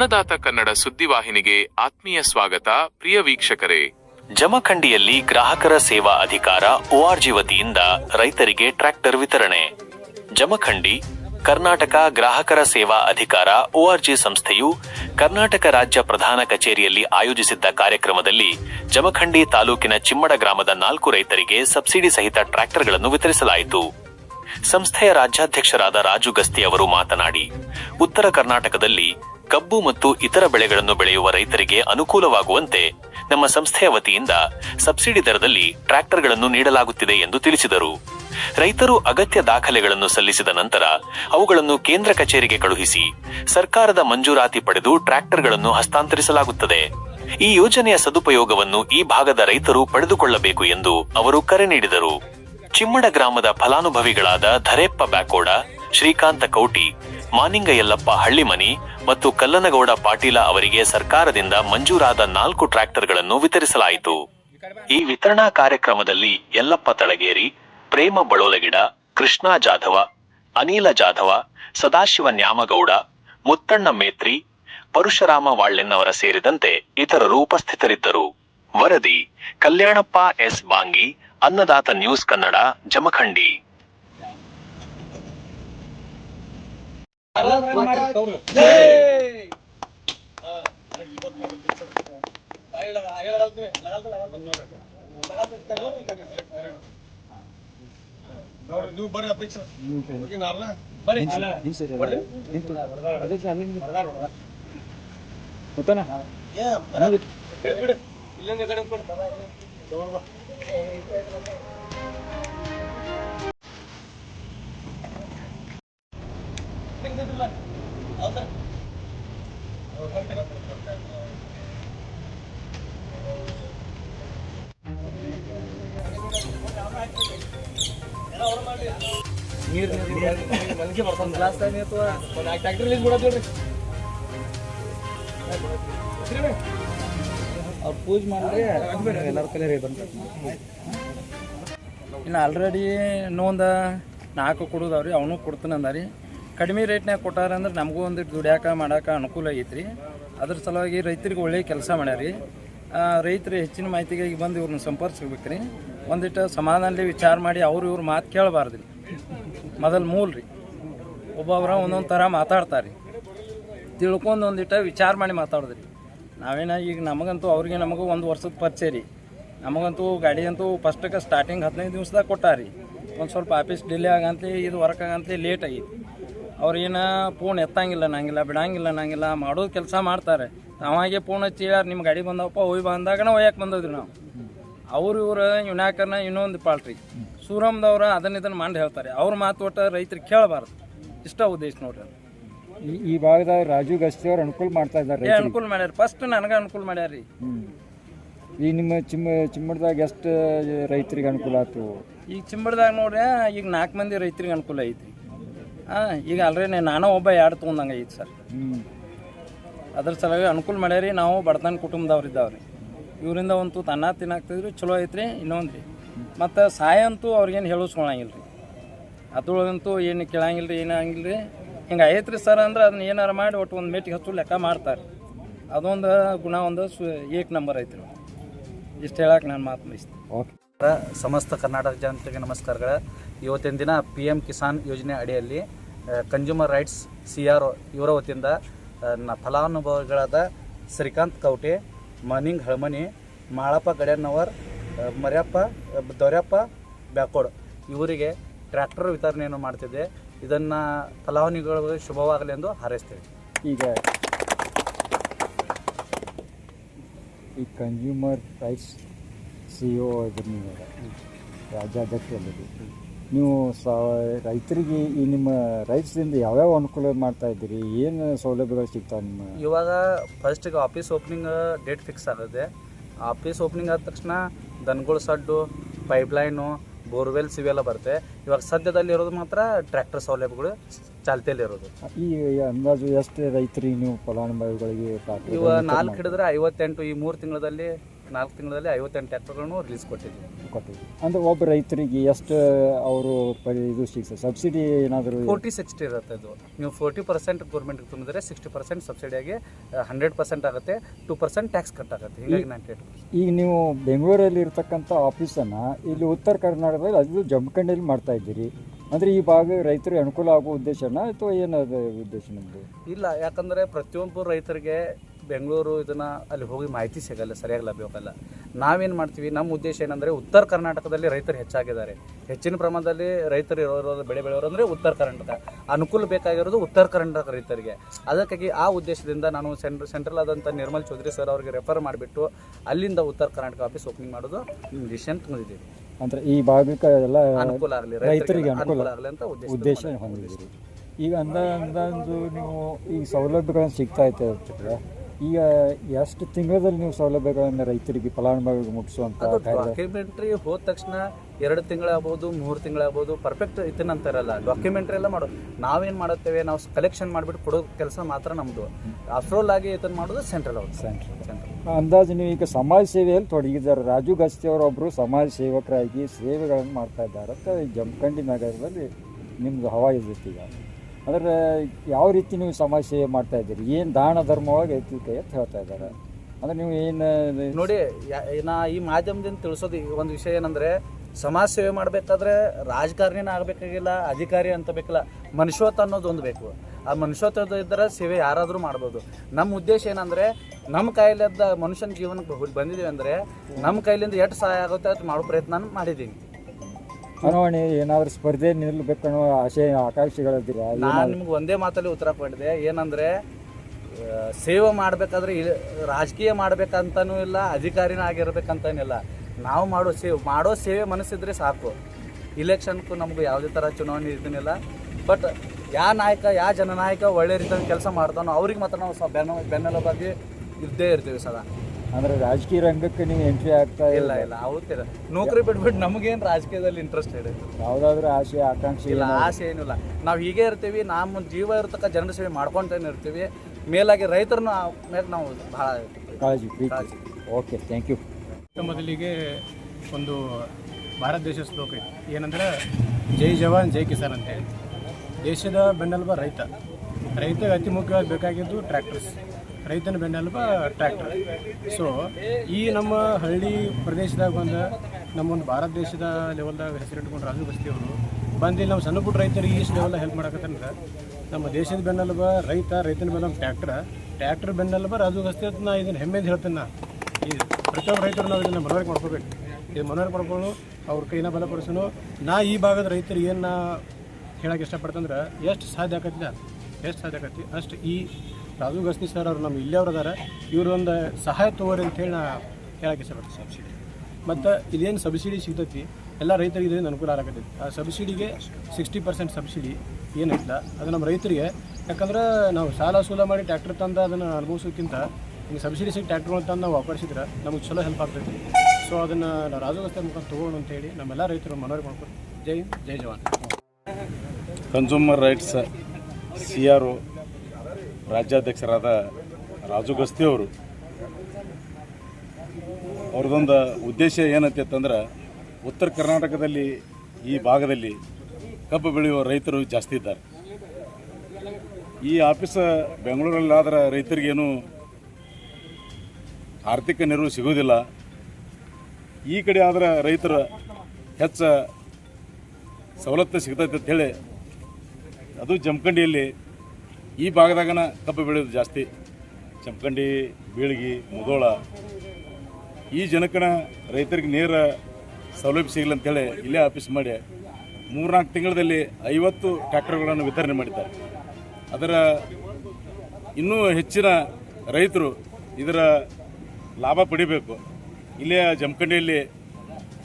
ಅನ್ನದಾತ ಕನ್ನಡ ಸುದ್ದಿವಾಹಿನಿಗೆ ಆತ್ಮೀಯ ಸ್ವಾಗತ, ಪ್ರಿಯ ವೀಕ್ಷಕರೇ. ಜಮಖಂಡಿಯಲ್ಲಿ ಗ್ರಾಹಕರ ಸೇವಾ ಅಧಿಕಾರ ಒಆರ್ಜಿ ವತಿಯಿಂದ ರೈತರಿಗೆ ಟ್ರ್ಯಾಕ್ಟರ್ ವಿತರಣೆ. ಜಮಖಂಡಿ, ಕರ್ನಾಟಕ ಗ್ರಾಹಕರ ಸೇವಾ ಅಧಿಕಾರ ಒಆರ್ಜಿ ಸಂಸ್ಥೆಯು ಕರ್ನಾಟಕ ರಾಜ್ಯ ಪ್ರಧಾನ ಕಚೇರಿಯಲ್ಲಿ ಆಯೋಜಿಸಿದ್ದ ಕಾರ್ಯಕ್ರಮದಲ್ಲಿ ಜಮಖಂಡಿ ತಾಲೂಕಿನ ಚಿಮ್ಮಡ ಗ್ರಾಮದ ನಾಲ್ಕು ರೈತರಿಗೆ ಸಬ್ಸಿಡಿ ಸಹಿತ ಟ್ರ್ಯಾಕ್ಟರ್ಗಳನ್ನು ವಿತರಿಸಲಾಯಿತು. ಸಂಸ್ಥೆಯ ರಾಜ್ಯಾಧ್ಯಕ್ಷರಾದ ರಾಜು ಗಸ್ತಿ ಅವರು ಮಾತನಾಡಿ, ಉತ್ತರ ಕರ್ನಾಟಕದಲ್ಲಿ ಕಬ್ಬು ಮತ್ತು ಇತರ ಬೆಳೆಗಳನ್ನು ಬೆಳೆಯುವ ರೈತರಿಗೆ ಅನುಕೂಲವಾಗುವಂತೆ ನಮ್ಮ ಸಂಸ್ಥೆಯ ವತಿಯಿಂದ ಸಬ್ಸಿಡಿ ದರದಲ್ಲಿ ಟ್ರ್ಯಾಕ್ಟರ್ಗಳನ್ನು ನೀಡಲಾಗುತ್ತಿದೆ ಎಂದು ತಿಳಿಸಿದರು. ರೈತರು ಅಗತ್ಯ ದಾಖಲೆಗಳನ್ನು ಸಲ್ಲಿಸಿದ ನಂತರ ಅವುಗಳನ್ನು ಕೇಂದ್ರ ಕಚೇರಿಗೆ ಕಳುಹಿಸಿ ಸರ್ಕಾರದ ಮಂಜೂರಾತಿ ಪಡೆದು ಟ್ರ್ಯಾಕ್ಟರ್ಗಳನ್ನು ಹಸ್ತಾಂತರಿಸಲಾಗುತ್ತದೆ. ಈ ಯೋಜನೆಯ ಸದುಪಯೋಗವನ್ನು ಈ ಭಾಗದ ರೈತರು ಪಡೆದುಕೊಳ್ಳಬೇಕು ಎಂದು ಅವರು ಕರೆ ನೀಡಿದರು. ಚಿಮ್ಮಡ ಗ್ರಾಮದ ಫಲಾನುಭವಿಗಳಾದ ಧರೆಪ್ಪ ಬ್ಯಾಕೋಡ, ಶ್ರೀಕಾಂತ ಕೌಟಿ ಮಾನಿಂಗ ಯಲ್ಲಪ್ಪ ಹಳ್ಳಿಮನಿ ಮತ್ತು ಕಲ್ಲನಗೌಡ ಪಾಟೀಲ ಅವರಿಗೆ ಸರ್ಕಾರದಿಂದ ಮಂಜೂರಾದ ನಾಲ್ಕು ಟ್ರ್ಯಾಕ್ಟರ್ಗಳನ್ನು ವಿತರಿಸಲಾಯಿತು. ಈ ವಿತರಣಾ ಕಾರ್ಯಕ್ರಮದಲ್ಲಿ ಯಲ್ಲಪ್ಪ ತಳಗೇರಿ, ಪ್ರೇಮ ಬಳೋಲಗಿಡ ಕೃಷ್ಣಾ ಜಾಧವ, ಅನಿಲ ಜಾಧವ, ಸದಾಶಿವ ನ್ಯಾಮಗೌಡ, ಮುತ್ತಣ್ಣ ಮೇತ್ರಿ, ಪರಶುರಾಮ ವಾಳ್ಳೆನ್ನವರ ಸೇರಿದಂತೆ ಇತರರು ಉಪಸ್ಥಿತರಿದ್ದರು. ವರದಿ, ಕಲ್ಯಾಣಪ್ಪ ಎಸ್. ಬಾಂಗಿ, ಅನ್ನದಾತ ನ್ಯೂಸ್ ಕನ್ನಡ, ಜಮಖಂಡಿ. ನೀವು ಬರ್ರಿ ಅಧ್ಯಕ್ಷ ಬರ್ರಿ ಬಿಡು ಇಲ್ಲೊಂದು ಕಡೆ ಕೊಡು ನೀರು ಗ್ಲಾಸ್ ಅಥವಾ? ನಾಲ್ಕು ಟ್ಯಾಕ್ಟ್ರಿ ಬಿಡೋದಿಲ್ರಿ ಅವ್ರು ಪೂಜೆ ಮಾಡಿದ್ರೆ ಎಲ್ಲರ ಕಲೆ ರೀ ಇನ್ನು ಆಲ್ರೆಡಿ ಇನ್ನೊಂದು ನಾಲ್ಕು ಕೊಡೋದವ್ರಿ ಅವನು ಕೊಡ್ತಾನೆ ಅಂದಾರಿ ಕಡಿಮೆ ರೇಟ್ನಾಗ ಕೊಟ್ಟಾರ ಅಂದ್ರೆ ನಮಗೂ ಒಂದಿಟ್ಟು ದುಡ್ಯಾಕ ಮಾಡಾಕ ಅನುಕೂಲ ಐತ್ರಿ ಅದ್ರ ಸಲುವಾಗಿ ರೈತರಿಗೆ ಒಳ್ಳೆಯ ಕೆಲಸ ಮಾಡ್ಯಾರಿ. ರೈತರು ಹೆಚ್ಚಿನ ಮಾಹಿತಿಗಾಗಿ ಬಂದು ಇವ್ರನ್ನ ಸಂಪರ್ಕಿಸ್ಬೇಕು ರೀ ಒಂದಿಟ್ಟು ಸಮಾಧಾನಲಿ ವಿಚಾರ ಮಾಡಿ ಅವ್ರು ಇವ್ರ ಮಾತು ಕೇಳಬಾರ್ದು ರೀ ಮೊದಲು ಮೂಲ ರೀ ಒಬ್ಬೊಬ್ಬರ ಒಂದೊಂದು ಥರ ಮಾತಾಡ್ತಾರೆ. ತಿಳ್ಕೊಂಡು ಒಂದಿಟ್ಟು ವಿಚಾರ ಮಾಡಿ ಮಾತಾಡಿದ್ರಿ. ನಾವೇನ ಈಗ ನಮಗಂತೂ ಅವ್ರಿಗೆ ನಮಗೂ ಒಂದು ವರ್ಷದ ಪರಿಚಯ ರೀ. ನಮಗಂತೂ ಗಾಡಿ ಅಂತೂ ಫಸ್ಟಕ್ಕೆ ಸ್ಟಾರ್ಟಿಂಗ್ ಹದಿನೈದು ದಿವಸದಾಗ ಕೊಟ್ಟಾರಿ. ಒಂದು ಸ್ವಲ್ಪ ಆಫೀಸ್ ಡಿಲೇ ಆಗಂತಲಿ, ಇದು ವರ್ಕ್ ಆಗಂತಲಿ ಲೇಟ್ ಆಗೈತಿ. ಅವ್ರೇನ ಫೋನ್ ಎತ್ತಂಗಿಲ್ಲ ನಂಗಿಲ್ಲ ಬಿಡಂಗಿಲ್ಲ ನಂಗಿಲ್ಲ ಮಾಡೋದು ಕೆಲಸ ಮಾಡ್ತಾರೆ. ಅವಾಗೆ ಫೋನ್ ಹಚ್ಚಿ ಯಾರು ನಿಮ್ಮ ಗಾಡಿ ಬಂದವಪ್ಪ ಹೋಯ್ ಬಂದಾಗನ ಒಯ್ಯಕ್ಕೆ ಬಂದದ್ರಿ ನಾವು. ಅವ್ರು ಇವ್ರು ವಿನಾಕರ್ನ ಇನ್ನೊಂದು ಪಾಲ್ಟ್ರಿ ಸೂರಮ್ದವ್ರ ಅದನ್ನ ಇದನ್ನ ಮಾಡಿ ಹೇಳ್ತಾರೆ. ಅವ್ರ ಮಾತು ಒಟ್ಟು ರೈತರಿಗೆ ಕೇಳಬಾರ್ದು. ಇಷ್ಟ ಉದ್ದೇಶ ನೋಡ್ರಿ ಈ- ಈ ಭಾಗದಾಗ ರಾಜು ಗಸ್ತಿ ಅವ್ರು ಅನುಕೂಲ ಮಾಡ್ತಾ ಇದ್ದಾರೆ ಏ ಅನುಕೂಲ ಮಾಡ್ಯಾರ. ಫಸ್ಟ್ ನನಗೆ ಅನುಕೂಲ ಮಾಡ್ಯಾರ ರೀ. ಈಗ ನಿಮ್ಮ ಚಿಮ್ಮ ಚಿಮ್ಮಡದಾಗ ಎಷ್ಟು ರೈತರಿಗೆ ಅನುಕೂಲ ಆಯ್ತು ಈಗ ಚಿಂಬಡ್ದಾಗ ನೋಡ್ರಿ ಈಗ ನಾಲ್ಕು ಮಂದಿ ರೈತರಿಗೆ ಅನುಕೂಲ ಐತ್ರಿ. ಹಾಂ ಈಗ ಆಲ್ರೆಡಿ ನಾನು ಒಬ್ಬ ಎರಡು ತೊಗೊಂಡಂಗೆ ಐತಿ ಸರ್. ಅದ್ರ ಸಲುವಾಗಿ ಅನುಕೂಲ ಮಾಡ್ಯಾರಿ ನಾವು ಬಡತನ ಕುಟುಂಬದವ್ರು ಇದ್ದಾವ್ರಿ. ಇವರಿಂದ ಒಂದು ತೂತು ಅನ್ನ ತಿನ್ನಾಕ್ತಿದ್ರಿ ಚಲೋ ಐತ್ರಿ ಇನ್ನೊಂದು ರೀ ಮತ್ತು ಸಹಾಯ ಅಂತೂ ಅವ್ರಿಗೇನು ಹೇಳಿಸ್ಕೊಳಂಗಿಲ್ಲ ರೀ ಅದ್ರೊಳಗಂತೂ ಏನು ಕೇಳಂಗಿಲ್ಲ ರೀ ಏನಾಗಿಲ್ಲ ರೀ ಹಿಂಗೆ ಐತ್ರಿ ಸರ್ ಅಂದ್ರೆ ಅದನ್ನ ಏನಾರು ಮಾಡಿ ಒಟ್ಟು ಒಂದು ಮೇಟಿಗೆ ಹಚ್ಚು ಲೆಕ್ಕ ಮಾಡ್ತಾರೆ. ಅದೊಂದು ಗುಣ ಒಂದು ಸು ಏಕ್ ನಂಬರ್ ಐತ್ರಿ ಇಷ್ಟು ಹೇಳಕ್ಕೆ ನಾನು ಮಾತು ಮುಗಿಸ್ತೀನಿ. ಓಕೆ. ಸಮಸ್ತ ಕರ್ನಾಟಕ ಜನತೆಗೆ ನಮಸ್ಕಾರಗಳ. ಇವತ್ತಿನ ದಿನ ಪಿ ಎಂ ಕಿಸಾನ್ ಯೋಜನೆ ಅಡಿಯಲ್ಲಿ ಕನ್ಸ್ಯೂಮರ್ ರೈಟ್ಸ್ ಸಿ ಆರ್ ಇವರ ವತಿಯಿಂದ ನ ಫಲಾನುಭವಿಗಳಾದ ಶ್ರೀಕಾಂತ್ ಕೌಟೆ ಮನಿಂಗ್ ಹಳಮನಿ ಮಾಳಪ್ಪ ಗಡ್ಯನ್ನವರ್ ಆ, ಮರ್ಯಪ್ಪ ದೊರ್ಯಪ್ಪ ಬ್ಯಾಕೋಡ್ ಇವರಿಗೆ ಟ್ರ್ಯಾಕ್ಟರ್ ವಿತರಣೆಯನ್ನು ಮಾಡ್ತಿದ್ದೆ. ಇದನ್ನು ಫಲಾನುಭವಿಗಳಿಗೆ ಶುಭವಾಗಲಿ ಎಂದು ಹಾರೈಸ್ತೇವೆ. ಈಗ ಈ ಕನ್ಸ್ಯೂಮರ್ ರೈಟ್ಸ್ ಸಿ ಒ ಇದ್ರ ನೀವು ರಾಜ್ಯಾಧ್ಯಕ್ಷರಲ್ಲಿ ನೀವು ಸ ರೈತರಿಗೆ ಈ ನಿಮ್ಮ ರೈತರಿಂದ ಯಾವ್ಯಾವ ಅನುಕೂಲ ಮಾಡ್ತಾ ಇದ್ದೀರಿ? ಏನು ಸೌಲಭ್ಯಗಳು ಸಿಗ್ತಾವೆ ನಿಮ್ಮ? ಇವಾಗ ಫಸ್ಟಿಗೆ ಆಫೀಸ್ ಓಪನಿಂಗ್ ಡೇಟ್ ಫಿಕ್ಸ್ ಆಗಿದೆ ಆಫೀಸ್ ಓಪನಿಂಗ್ ಆದ ತಕ್ಷಣ ದನಗಳು ಸಡ್ಡು ಪೈಪ್ಲೈನು ಬೋರ್ವೆಲ್ಸ್ ಇವೆಲ್ಲ ಬರುತ್ತೆ. ಇವಾಗ ಸದ್ಯದಲ್ಲಿ ಇರೋದು ಮಾತ್ರ ಟ್ರ್ಯಾಕ್ಟರ್ ಸೌಲಭ್ಯಗಳು ಚಾಲ್ತಿಯಲ್ಲಿರೋದು ಈ ಅಂದಾಜು ಎಷ್ಟು ರೈತರಿಗೆ ನೀವು ಫಲಾನುಭವಿಗಳಿಗೆ ಇವಾಗ ಇವ ನಾಲ್ಕು ಹಿಡಿದ್ರೆ ಐವತ್ತೆಂಟು ಈ ಮೂರು ತಿಂಗಳಲ್ಲಿ ನಾಲ್ಕು ತಿಂಗಳಲ್ಲಿ ಐವತ್ತೆಂಟು ಟ್ರ್ಯಾಕ್ಟರ್ಗಳನ್ನು ರಿಲೀಸ್ ಕೊಟ್ಟಿದ್ವಿ ಕೊಟ್ಟಿದ್ವಿ ಅಂದ್ರೆ ಒಬ್ಬ ರೈತರಿಗೆ ಎಷ್ಟು ಅವರು ಇದು ಸಿಗ್ತದೆ? ಸಬ್ಸಿಡಿ ಏನಾದರೂ ಫೋರ್ಟಿ ಸಿಕ್ಸ್ಟಿ ಇರುತ್ತೆ ಇದು. ನೀವು ಫೋರ್ಟಿ ಪರ್ಸೆಂಟ್ ಗೌರ್ಮೆಂಟ್ಗೆ ತುಂಬಿದ್ರೆ ಸಿಕ್ಸ್ಟಿ ಪರ್ಸೆಂಟ್ ಸಬ್ಸಿಡಿಯಾಗಿ ಹಂಡ್ರೆಡ್ ಪರ್ಸೆಂಟ್ ಆಗುತ್ತೆ ಟೂ ಪರ್ಸೆಂಟ್ ಟ್ಯಾಕ್ಸ್ ಕಟ್ ಆಗುತ್ತೆ. ಹೀಗಾಗಿ ನೈಂಟಿ ಏಟ್ ಈಗ ನೀವು ಬೆಂಗಳೂರಲ್ಲಿ ಇರ್ತಕ್ಕಂಥ ಆಫೀಸನ್ನು ಇಲ್ಲಿ ಉತ್ತರ ಕರ್ನಾಟಕದಲ್ಲಿ ಅದು ಜಮಖಂಡಿಯಲ್ಲಿ ಮಾಡ್ತಾ ಇದ್ದೀರಿ. ಅಂದರೆ ಈ ಭಾಗ ರೈತರಿಗೆ ಅನುಕೂಲ ಆಗೋ ಉದ್ದೇಶನ ಅಥವಾ ಏನದು ಉದ್ದೇಶ ನಿಮ್ಮದು ಇಲ್ಲ ಯಾಕಂದರೆ ಪ್ರತಿಯೊಬ್ಬರು ರೈತರಿಗೆ ಬೆಂಗಳೂರು ಇದನ್ನು ಅಲ್ಲಿ ಹೋಗಿ ಮಾಹಿತಿ ಸಿಗಲ್ಲ ಸರಿಯಾಗಿ ಲಭ್ಯವಾಗಲ್ಲ ನಾವೇನು ಮಾಡ್ತೀವಿ? ನಮ್ಮ ಉದ್ದೇಶ ಏನಂದರೆ ಉತ್ತರ ಕರ್ನಾಟಕದಲ್ಲಿ ರೈತರು ಹೆಚ್ಚಾಗಿದ್ದಾರೆ. ಹೆಚ್ಚಿನ ಪ್ರಮಾಣದಲ್ಲಿ ರೈತರು ಇರೋರು ಬೆಳೆ ಬೆಳೆಯೋರು ಅಂದರೆ ಉತ್ತರ ಕರ್ನಾಟಕ. ಅನುಕೂಲ ಬೇಕಾಗಿರೋದು ಉತ್ತರ ಕರ್ನಾಟಕ ರೈತರಿಗೆ. ಅದಕ್ಕಾಗಿ ಆ ಉದ್ದೇಶದಿಂದ ನಾನು ಸೆಂಟ್ರ್ ಸೆಂಟ್ರಲ್ ಆದಂಥ ನಿರ್ಮಲ್ ಚೌಧರಿ ಸರ್ ಅವರಿಗೆ ರೆಫರ್ ಮಾಡಿಬಿಟ್ಟು ಅಲ್ಲಿಂದ ಉತ್ತರ ಕರ್ನಾಟಕ ಆಫೀಸ್ ಓಪನಿಂಗ್ ಮಾಡೋದು ಡಿಸಿಷನ್ ತಂದಿದ್ದೀವಿ ಅಂದರೆ ಈ ಭಾಗಕ್ಕೆ ಎಲ್ಲ ಅನುಕೂಲ ಆಗಲಿ ರೈತರಿಗೆ ಅನುಕೂಲ ಆಗಲಿ ಅಂತ ಉದ್ದೇಶ ಹೊಂದಿದ್ದೀರಿ. ಈಗ ಅಂದ ಅಂದಾಜು ನೀವು ಈ ಸೌಲಭ್ಯಗಳನ್ನು ಸಿಗ್ತಾ ಇತ್ತು ಇರ್ತೀರ ಈಗ ಎಷ್ಟು ತಿಂಗಳಲ್ಲಿ ನೀವು ಸೌಲಭ್ಯಗಳನ್ನು ರೈತರಿಗೆ ಫಲಾನುಭವಿಗೆ ಮುಟ್ಟಿಸುವಂತ ಡಾಕ್ಯುಮೆಂಟ್ರಿ ಹೋದ ತಕ್ಷಣ ಎರಡು ತಿಂಗಳಾಗ್ಬೋದು ಮೂರು ತಿಂಗಳಾಗ್ಬೋದು ಪರ್ಫೆಕ್ಟ್ ಇತ್ತನಂತಾರಲ್ಲ. ಡಾಕ್ಯುಮೆಂಟ್ರಿ ಎಲ್ಲ ಮಾಡೋದು ನಾವೇನು ಮಾಡುತ್ತೇವೆ? ನಾವು ಕಲೆಕ್ಷನ್ ಮಾಡಿಬಿಟ್ಟು ಕೊಡೋ ಕೆಲಸ ಮಾತ್ರ ನಮ್ಮದು ಅಫ್ರೋಲ್ ಆಗಿ ಇದನ್ನು ಮಾಡೋದು ಸೆಂಟ್ರಲ್ ಹೌದು ಸೆಂಟ್ರಲ್ ಸೆಂಟ್ರಲ್ ಅಂದಾಜು ನೀವು ಈಗ ಸಮಾಜ ಸೇವೆಯಲ್ಲಿ ತೊಡಗಿದ್ದಾರೆ. ರಾಜು ಗಸ್ತಿ ಅವರೊಬ್ಬರು ಸಮಾಜ ಸೇವಕರಾಗಿ ಸೇವೆಗಳನ್ನು ಮಾಡ್ತಾ ಇದ್ದಾರೆ. ಅಂತ ಈ ಜಮಖಂಡಿ ನಗರದಲ್ಲಿ ನಿಮ್ಮದು ಹವಾ ಇರ್ತೈತಿ ಈಗ. ಅಂದರೆ ಯಾವ ರೀತಿ ನೀವು ಸಮಾಜ ಸೇವೆ ಮಾಡ್ತಾ ಇದ್ದೀರಿ? ಏನು ದಾನ ಧರ್ಮವಾಗಿ ಐತಿಕೆ ಅಂತ ಹೇಳ್ತಾ ಇದ್ದಾರೆ. ಅಂದ್ರೆ ನೀವು ಏನು, ನೋಡಿ, ಯಾ- ನಾ ಈ ಮಾಧ್ಯಮದಿಂದ ತಿಳಿಸೋದು ಈ ಒಂದು ವಿಷಯ ಏನಂದ್ರೆ, ಸಮಾಜ ಸೇವೆ ಮಾಡಬೇಕಾದ್ರೆ ರಾಜಕಾರಣಿನ ಆಗಬೇಕಾಗಿಲ್ಲ, ಅಧಿಕಾರಿ ಅಂತ ಬೇಕಿಲ್ಲ ಅನ್ನೋದು ಒಂದು ಬೇಕು. ಆ ಮನುಷ್ಯತ್ವದ ಇದ್ದರೆ ಸೇವೆ ಯಾರಾದರೂ ಮಾಡ್ಬೋದು. ನಮ್ಮ ಉದ್ದೇಶ ಏನಂದ್ರೆ, ನಮ್ಮ ಕೈಲಿದ್ದ ಮನುಷ್ಯನ ಜೀವನಕ್ಕೆ ಬಂದಿದ್ದೀವಿ ಅಂದರೆ, ನಮ್ಮ ಕೈಲಿಂದ ಎಷ್ಟು ಸಹಾಯ ಆಗುತ್ತೆ ಅದು ಮಾಡೋ ಪ್ರಯತ್ನ ಮಾಡಿದ್ದೀನಿ ಚುನಾವಣೆ ಏನಾದರೂ ಸ್ಪರ್ಧೆ ನಿಲ್ಲಬೇಕನ್ನೋ ಆಶೆ ಆಕಾಂಕ್ಷೆಗಳಿದ್ದೀರಾ ನಾನು ನಿಮ್ಗೆ ಒಂದೇ ಮಾತಲ್ಲಿ ಉತ್ತರ ಕೊಟ್ಟಿದೆ ಏನಂದ್ರೆ ಸೇವೆ ಮಾಡಬೇಕಾದ್ರೆ ರಾಜಕೀಯ ಮಾಡ್ಬೇಕಂತನೂ ಇಲ್ಲ ಅಧಿಕಾರಿನ ಆಗಿರ್ಬೇಕಂತನಿಲ್ಲ ನಾವು ಮಾಡೋ ಸೇವೆ ಮಾಡೋ ಸೇವೆ ಮನಸ್ಸಿದ್ರೆ ಸಾಕು. ಇಲೆಕ್ಷನ್ಗೂ ನಮಗೂ ಯಾವುದೇ ಥರ ಚುನಾವಣೆ ಇದನ್ನಿಲ್ಲ ಬಟ್ ಯಾವ ನಾಯಕ ಯಾವ ಜನನಾಯಕ ಒಳ್ಳೆ ರೀತಿಯ ಕೆಲಸ ಮಾಡ್ತಾನೋ ಅವ್ರಿಗೆ ಮಾತ್ರ ನಾವು ಸ ಬೆನ್ನ ಬೆನ್ನೆಲುಬಾಗಿ ಇದ್ದೇ ಇರ್ತೀವಿ ಸದಾ. ಅಂದರೆ ರಾಜಕೀಯ ರಂಗಕ್ಕೆ ನೀವು ಎಂಟ್ರಿ ಆಗ್ತಾ ಇಲ್ಲ ಇಲ್ಲ. ಆಗುತ್ತಿಲ್ಲ. ನೌಕರಿ ಬಿಟ್ಬಿಟ್ಟು ನಮಗೇನು ರಾಜಕೀಯದಲ್ಲಿ ಇಂಟ್ರೆಸ್ಟ್ ಇದೆ ಯಾವುದಾದ್ರೂ ಆಸೆ ಆಕಾಂಕ್ಷೆ ಇಲ್ಲ ಆಸೆ ಏನಿಲ್ಲ. ನಾವು ಹೀಗೆ ಇರ್ತೀವಿ ನಮ್ಮ ಜೀವ ಇರತಕ್ಕ ಜನರ ಸೇವೆ ಮಾಡ್ಕೊಂತಾನೆ ಇರ್ತೀವಿ. ಮೇಲಾಗಿ ರೈತರನ್ನ ಮೇಲೆ ನಾವು ಭಾಳ ಕಾಳಜಿ ಕಾಳಜಿ. ಓಕೆ ಥ್ಯಾಂಕ್ ಯು ಮೊದಲಿಗೆ ಒಂದು ಭಾರತ ದೇಶ ಶ್ಲೋಕ ಇದೆ ಏನಂದ್ರೆ ಜೈ ಜವಾನ್ ಜೈ ಕಿಸಾನ್ ಅಂತೇಳಿ ದೇಶದ ಬೆನ್ನೆಲುಬ ರೈತ. ರೈತಗೆ ಅತಿ ಮುಖ್ಯವಾಗಿ ಬೇಕಾಗಿದ್ದು ಟ್ರ್ಯಾಕ್ಟರ್ಸ್ ರೈತನ ಬೆನ್ನೆಲುಬ ಟ್ರ್ಯಾಕ್ಟರ್. ಸೊ ಈ ನಮ್ಮ ಹಳ್ಳಿ ಪ್ರದೇಶದಾಗ ಒಂದು ನಮ್ಮೊಂದು ಭಾರತ ದೇಶದ ಲೆವೆಲ್ದಾಗ ಹೆಸರಿಟ್ಕೊಂಡು ರಾಜು ಬಸ್ತಿಯವರು ಬಂದು ನಮ್ಮ ಸಣ್ಣ ಪುಟ್ಟ ರೈತರಿಗೆ ಇಷ್ಟು ಲೆವೆಲ್ ಹೆಲ್ಪ್ ಮಾಡಕತ್ತಂದ್ರೆ ನಮ್ಮ ದೇಶದ ಬೆನ್ನೆಲುಬ ರೈತ, ರೈತನ ಬೆನ್ನೆಲುಬ ಟ್ರ್ಯಾಕ್ಟರ್ ಟ್ರ್ಯಾಕ್ಟರ್ ಬೆನ್ನೆಲುಬ ರಾಜು ಬಸ್ತಿ ಅಂತ ನಾ ಇದನ್ನು ಹೆಮ್ಮೆಯಿಂದ ಹೇಳ್ತೇನೆ ನಾ. ಈ ಪ್ರತಿಯೊಬ್ಬ ರೈತರು ನಾವು ಇದನ್ನು ಮನವರಿಕೆ ಮಾಡ್ಕೋಬೇಕು. ಇದು ಮನವರಿಕೆ ಮಾಡ್ಕೊಳ್ಳು ಅವ್ರ ಕೈನ ಬಲಪಡಿಸೋನು ನಾ ಈ ಭಾಗದ ರೈತರು ಏನು ನಾ ಹೇಳಕ್ಕೆ ಇಷ್ಟಪಡ್ತಂದ್ರೆ, ಎಷ್ಟು ಸಾಧ್ಯ ಆಕತ್ತಿಲ್ಲ ಎಷ್ಟು ಸಾಧ್ಯ ಆಕತಿ ಅಷ್ಟು ಈ ರಾಜು ಗಸ್ತಿ ಸರ್ ಅವ್ರು ನಮ್ಮ ಇಲ್ಲಿಯವ್ರು ಅದಾರ ಇವರು ಒಂದು ಸಹಾಯ ತಗೋರಿ ಅಂತ ಹೇಳಿ ನಾ ಹೇಳಕ್ಕೆ ಇಷ್ಟಪಡ್ತೀನಿ ಸಬ್ಸಿಡಿ. ಮತ್ತು ಇದೇನು ಸಬ್ಸಿಡಿ ಸಿಗ್ತೈತಿ, ಎಲ್ಲ ರೈತರಿಗೆ ಇದರಿಂದ ಅನುಕೂಲ ಆಗತ್ತೈತಿ ಆ ಸಬ್ಸಿಡಿಗೆ ಸಿಕ್ಸ್ಟಿ ಪರ್ಸೆಂಟ್ ಸಬ್ಸಿಡಿ ಏನೈತಿಲ್ಲ ಅದು ನಮ್ಮ ರೈತರಿಗೆ, ಯಾಕಂದ್ರೆ ನಾವು ಸಾಲ ಸೂಲ ಮಾಡಿ ಟ್ರ್ಯಾಕ್ಟರ್ ತಂದು ಅದನ್ನು ಅನುಭವಿಸೋಕ್ಕಿಂತ ಹಿಂಗೆ ಸಬ್ಸಿಡಿ ಸಿಗಿ ಟ್ರ್ಯಾಕ್ಟರ್ಗಳು ತಂದು ನಾವು ವಾಪಡಿಸಿದ್ರೆ ನಮಗೆ ಚಲೋ ಹೆಲ್ಪ್ ಆಗ್ತೈತಿ. ಸೊ ಅದನ್ನು ನಾವು ರಾಜು ಗಸ್ತಿ ಮುಖಾಂತರ ತೊಗೊಳ್ಳೋಣ ಅಂತೇಳಿ ನಮ್ಮೆಲ್ಲ ರೈತರು ಮನವರಿ ಮಾಡ್ಕೊಂಡು ಜೈ ಜೈ ಜವಾನ್. Consumer rights C R O ರಾಜ್ಯಾಧ್ಯಕ್ಷರಾದ Raju Gasti ಅವರು ಅವ್ರದ್ದೊಂದು ಉದ್ದೇಶ ಏನಂತೆ ಅಂತಂದ್ರೆ ಉತ್ತರ ಕರ್ನಾಟಕದಲ್ಲಿ ಈ ಭಾಗದಲ್ಲಿ ಕಬ್ಬು ಬೆಳೆಯುವ ರೈತರು ಜಾಸ್ತಿ ಇದ್ದಾರೆ. ಈ ಆಫೀಸ್ ಬೆಂಗಳೂರಲ್ಲಾದ್ರೆ ರೈತರಿಗೇನು ಆರ್ಥಿಕ ನೆರವು ಸಿಗುವುದಿಲ್ಲ. ಈ ಕಡೆ ಆದ್ರೆ ರೈತರ ಹೆಚ್ಚು ಸವಲತ್ತು ಸಿಗ್ತೈತೆ ಅಂತೇಳಿ ಅದು ಜಮಖಂಡಿಯಲ್ಲಿ ಈ ಭಾಗದಾಗನ ಕಬ್ಬು ಬೆಳೆಯೋದು ಜಾಸ್ತಿ. ಜಮಖಂಡಿ ಬೀಳಗಿ, ಮುದೋಳ. ಈ ಜನಕ್ಕನ ರೈತರಿಗೆ ನೇರ ಸೌಲಭ್ಯ ಸಿಗಲಿ ಅಂತೇಳಿ ಇಲ್ಲೇ ಆಫೀಸ್ ಮಾಡಿ ಮೂರ್ನಾಲ್ಕು ತಿಂಗಳಲ್ಲಿ ಐವತ್ತು ಟ್ರ್ಯಾಕ್ಟರ್ಗಳನ್ನು ವಿತರಣೆ ಮಾಡಿದ್ದಾರೆ. ಅದರ ಇನ್ನೂ ಹೆಚ್ಚಿನ ರೈತರು ಇದರ ಲಾಭ ಪಡಿಬೇಕು. ಇಲ್ಲೇ ಜಮಖಂಡಿಯಲ್ಲಿ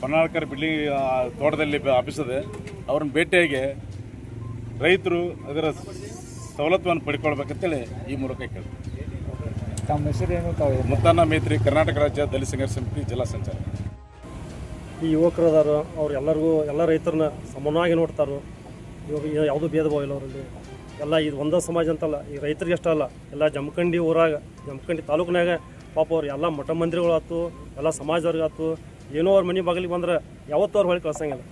ಪನ್ನಾಳ್ಕರ್ ಬಿಲ್ಡಿಂಗ್ ತೋಟದಲ್ಲಿ ಆಫೀಸ್ ಇದೆ. ಅವ್ರನ್ನ ಭೇಟಿಯಾಗಿ ರೈತರು ಅದರ ಸವಲತ್ತುವನ್ನು ಪಡ್ಕೊಳ್ಬೇಕಂತೇಳಿ ಈ ಮೂಲಕ ಕೇಳ್ತೀವಿ ತಮ್ಮ ಹೆಸರೇನು ತಾವು? ಮುತ್ತನ್ನ ಮೇತ್ರಿ ಕರ್ನಾಟಕ ರಾಜ್ಯ ದಲಿತ ಸಂಘರ್ಷ ಸಮಿತಿ ಜಿಲ್ಲಾ ಸಂಚಾರ ಈ ಯುವಕರು ಅದಾರ ಅವ್ರು ಎಲ್ಲರಿಗೂ ಎಲ್ಲ ರೈತರನ್ನ ಸಮಾನವಾಗಿ ನೋಡ್ತಾರೋ. ಇವಾಗ ಯಾವುದೂ ಭೇದ ಭಾವ ಇಲ್ಲ ಅವರಲ್ಲಿ. ಎಲ್ಲ ಇದು ಒಂದೇ ಸಮಾಜ ಅಂತಲ್ಲ ಈ ರೈತರಿಗೆ ಅಷ್ಟೇ ಅಲ್ಲ ಎಲ್ಲ ಜಮಖಂಡಿ ಊರಾಗ ಜಮಖಂಡಿ ತಾಲೂಕಿನಾಗ ಪಾಪ ಅವ್ರು ಎಲ್ಲ ಮಠ ಮಂದಿರಗಳಾಯ್ತು ಎಲ್ಲ ಸಮಾಜದವ್ರಿಗಾಯ್ತು ಏನೋ ಅವ್ರ ಮನೆ ಬಾಗಿಲಿಗೆ ಬಂದ್ರೆ ಯಾವತ್ತೂ ಅವ್ರು ಹೊಳಿ ಕಳ್ಸಂಗಿಲ್ಲ.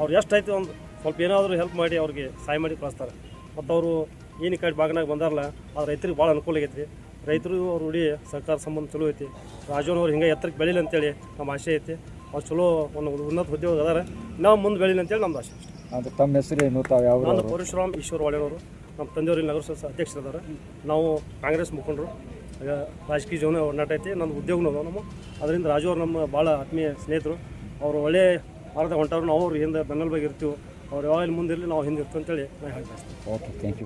ಅವ್ರು ಎಷ್ಟಾಯ್ತು ಒಂದು ಸ್ವಲ್ಪ ಏನಾದರೂ ಹೆಲ್ಪ್ ಮಾಡಿ ಅವ್ರಿಗೆ ಸಹಾಯ ಮಾಡಿ ಕಳಿಸ್ತಾರೆ. ಮತ್ತು ಅವರು ಏನು ಈ ಕಡೆ ಭಾಗನಾಗ ಬಂದಾರಲ್ಲ ಅದು ರೈತರಿಗೆ ಭಾಳ ಅನುಕೂಲ ಆಗೈತಿ ರೈತರು ಅವ್ರ ಉಡಿ ಸರ್ಕಾರ ಸಂಬಂಧ ಚಲೋ ಐತಿ. ರಾಜೋನವ್ರು ಹಿಂಗೆ ಎತ್ತರಕ್ಕೆ ಬೆಳೀಲಿ ಅಂತೇಳಿ ನಮ್ಮ ಆಶೆ ಐತಿ. ಅವ್ರು ಚಲೋ ಒಂದು ಉನ್ನತ ಉದ್ಯೋಗ ಅದಾರೆ. ನಾವು ಮುಂದೆ ಬೆಳೀಲಿ ಅಂತೇಳಿ ನಮ್ದು ಆಶೆ ಅದು ತಮ್ಮ ಹೆಸರು ಏನು ತಾವು ಯಾವ ನಾನು ಪರಶುರಾಮ್ ಈಶ್ವರ್ ವಾಳೆಯವರು ನಮ್ಮ ತಂದೆಯವರು ಇಲ್ಲಿ ನಗರಸಭೆ ಅಧ್ಯಕ್ಷರಿದ್ದಾರೆ ನಾವು ಕಾಂಗ್ರೆಸ್ ಮುಖಂಡರು. ಈಗ ರಾಜಕೀಯ ಜೀವನ ಒಡನಾಟ ಐತಿ. ನನ್ನ ಉದ್ಯೋಗನೂ ಅದಾವ ನಮ್ಮ. ಅದರಿಂದ ರಾಜು ಅವ್ರು ನಮ್ಮ ಭಾಳ ಆತ್ಮೀಯ ಸ್ನೇಹಿತರು. ಅವರು ಒಳ್ಳೆ ಮಾರ್ಗ ಹೊಂಟವ್ರು ನಾವು ಅವ್ರು ಹಿಂದೆ ಬೆನ್ನೆಲುಬಾಗಿ ಇರ್ತೀವಿ. ಅವ್ರು ಯಾವಾಗ ಮುಂದಿರಲಿ ನಾವು ಹಿಂದೆ ಇರ್ತೀವಿ ಅಂತೇಳಿ ನಾನು ಹೇಳ್ತೀನಿ ಓಕೆ ಥ್ಯಾಂಕ್ ಯು